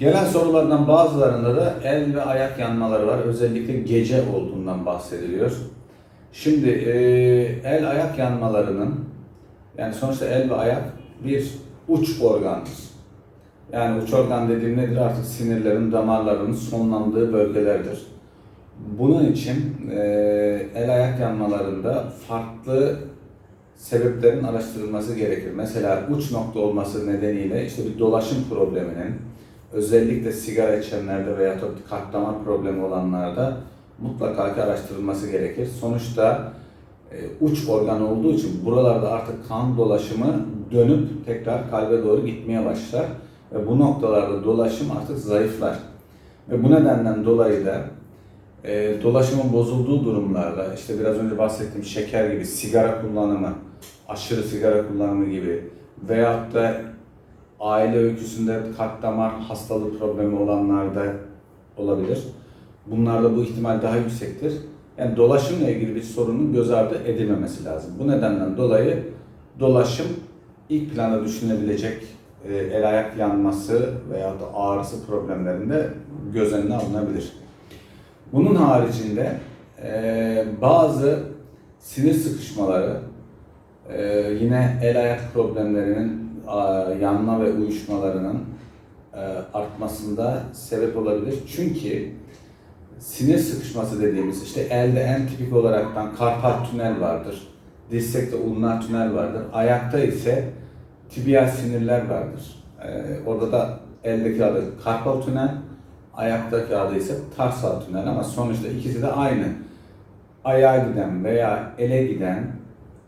Gelen sorulardan bazılarında da el ve ayak yanmaları var. Özellikle gece olduğundan bahsediliyor. Şimdi e, el ayak yanmalarının yani sonuçta el ve ayak bir uç organdır. Yani uç organ dediğim nedir? Artık sinirlerin, damarların sonlandığı bölgelerdir. Bunun için e, el ayak yanmalarında farklı sebeplerin araştırılması gerekir. Mesela uç nokta olması nedeniyle işte bir dolaşım probleminin özellikle sigara içenlerde veya kalp damar problemi olanlarda mutlaka ki araştırılması gerekir. Sonuçta e, uç organ olduğu için buralarda artık kan dolaşımı dönüp tekrar kalbe doğru gitmeye başlar ve bu noktalarda dolaşım artık zayıflar. Ve bu nedenden dolayı da e, dolaşımın bozulduğu durumlarda işte biraz önce bahsettiğim şeker gibi sigara kullanımı, aşırı sigara kullanımı gibi veyahut da aile öyküsünde kalp damar hastalığı problemi olanlarda olabilir. Bunlarda bu ihtimal daha yüksektir. Yani dolaşımla ilgili bir sorunun göz ardı edilmemesi lazım. Bu nedenden dolayı dolaşım ilk planda düşünülebilecek e, el ayak yanması veya da ağrısı problemlerinde göz önüne alınabilir. Bunun haricinde e, bazı sinir sıkışmaları, e, yine el ayak problemlerinin yanma ve uyuşmalarının e, artmasında sebep olabilir. Çünkü sinir sıkışması dediğimiz işte elde en tipik olaraktan karpal tünel vardır. Dirsekte ulnar tünel vardır. Ayakta ise tibial sinirler vardır. E, orada da eldeki adı karpal tünel, ayaktaki adı ise tarsal tünel ama sonuçta ikisi de aynı. Ayağa giden veya ele giden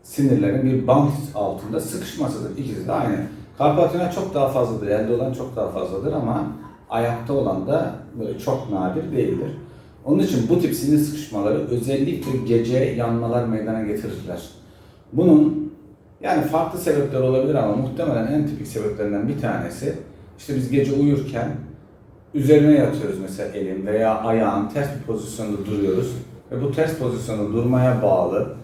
sinirlerin bir bant altında sıkışmasıdır. İkisi de aynı. Karpal tünel çok daha fazladır, elde olan çok daha fazladır ama ayakta olan da böyle çok nadir değildir. Onun için bu tip sinir sıkışmaları özellikle gece yanmalar meydana getirirler. Bunun yani farklı sebepler olabilir ama muhtemelen en tipik sebeplerinden bir tanesi işte biz gece uyurken üzerine yatıyoruz mesela elin veya ayağın ters bir pozisyonda duruyoruz ve bu ters pozisyonda durmaya bağlı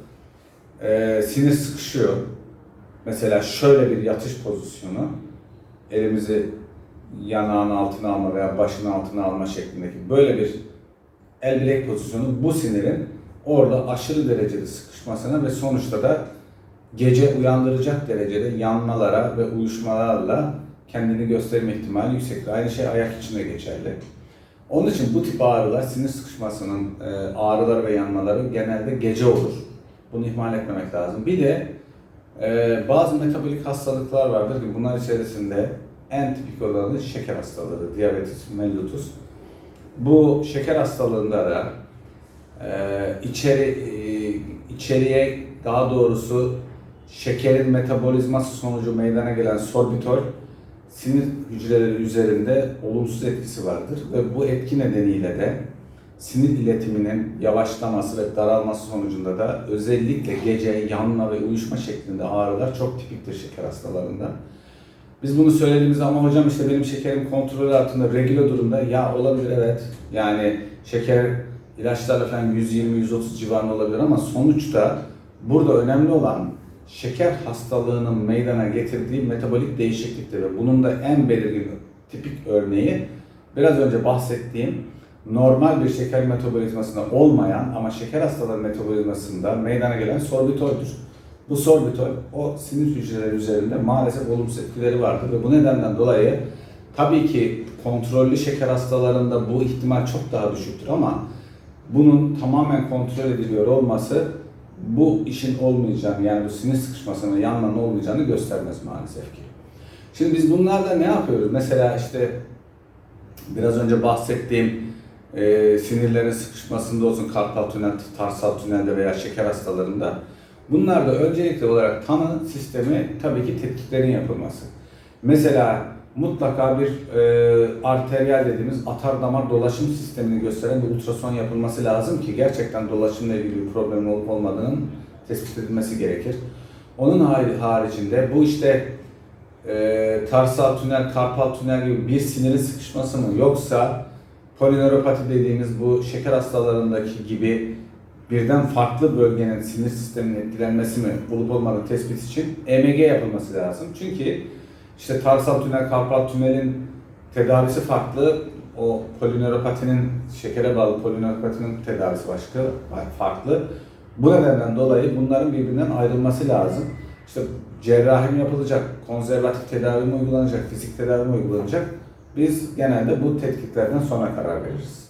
e, sinir sıkışıyor. Mesela şöyle bir yatış pozisyonu elimizi yanağın altına alma veya başın altına alma şeklindeki böyle bir el bilek pozisyonu bu sinirin orada aşırı derecede sıkışmasına ve sonuçta da gece uyandıracak derecede yanmalara ve uyuşmalarla kendini gösterme ihtimali yüksektir. Aynı şey ayak için de geçerli. Onun için bu tip ağrılar, sinir sıkışmasının e, ağrıları ve yanmaları genelde gece olur. Bunu ihmal etmemek lazım. Bir de e, bazı metabolik hastalıklar vardır ki bunlar içerisinde en tipik olanı şeker hastalığı, diyabetes mellitus. Bu şeker hastalığında da e, içeri e, içeriye daha doğrusu şekerin metabolizması sonucu meydana gelen sorbitol sinir hücreleri üzerinde olumsuz etkisi vardır ve bu etki nedeniyle de sinir iletiminin yavaşlaması ve daralması sonucunda da özellikle gece yanma ve uyuşma şeklinde ağrılar çok tipiktir şeker hastalarında. Biz bunu söylediğimizde ama hocam işte benim şekerim kontrol altında, regüle durumda. Ya olabilir evet. Yani şeker ilaçlarla falan 120-130 civarında olabilir ama sonuçta burada önemli olan şeker hastalığının meydana getirdiği metabolik değişikliktir ve bunun da en belirgin tipik örneği biraz önce bahsettiğim normal bir şeker metabolizmasında olmayan ama şeker hastalığı metabolizmasında meydana gelen sorbitoldür. Bu sorbitol o sinir hücreleri üzerinde maalesef olumsuz etkileri vardır ve bu nedenden dolayı tabii ki kontrollü şeker hastalarında bu ihtimal çok daha düşüktür ama bunun tamamen kontrol ediliyor olması bu işin olmayacağını yani bu sinir sıkışmasının yanmanın olmayacağını göstermez maalesef ki. Şimdi biz bunlarda ne yapıyoruz? Mesela işte biraz önce bahsettiğim e, sinirlerin sıkışmasında olsun karpal tünel, tarsal tünelde veya şeker hastalarında bunlarda öncelikli olarak tanı sistemi tabii ki tetkiklerin yapılması. Mesela mutlaka bir e, arteriyel dediğimiz atar damar dolaşım sistemini gösteren bir ultrason yapılması lazım ki gerçekten dolaşımla ilgili bir problem olup olmadığının tespit edilmesi gerekir. Onun haricinde bu işte e, tarsal tünel, karpal tünel gibi bir sinirin sıkışması mı yoksa polinöropati dediğimiz bu şeker hastalarındaki gibi birden farklı bölgenin sinir sisteminin etkilenmesi mi olup olmadığı tespit için EMG yapılması lazım. Çünkü işte tarsal tünel, karpal tünelin tedavisi farklı. O polinöropatinin, şekere bağlı polinöropatinin tedavisi başka, farklı. Bu nedenden dolayı bunların birbirinden ayrılması lazım. İşte cerrahi mi yapılacak, konservatif tedavi mi uygulanacak, fizik tedavi mi uygulanacak? Biz genelde bu tetkiklerden sonra karar veririz.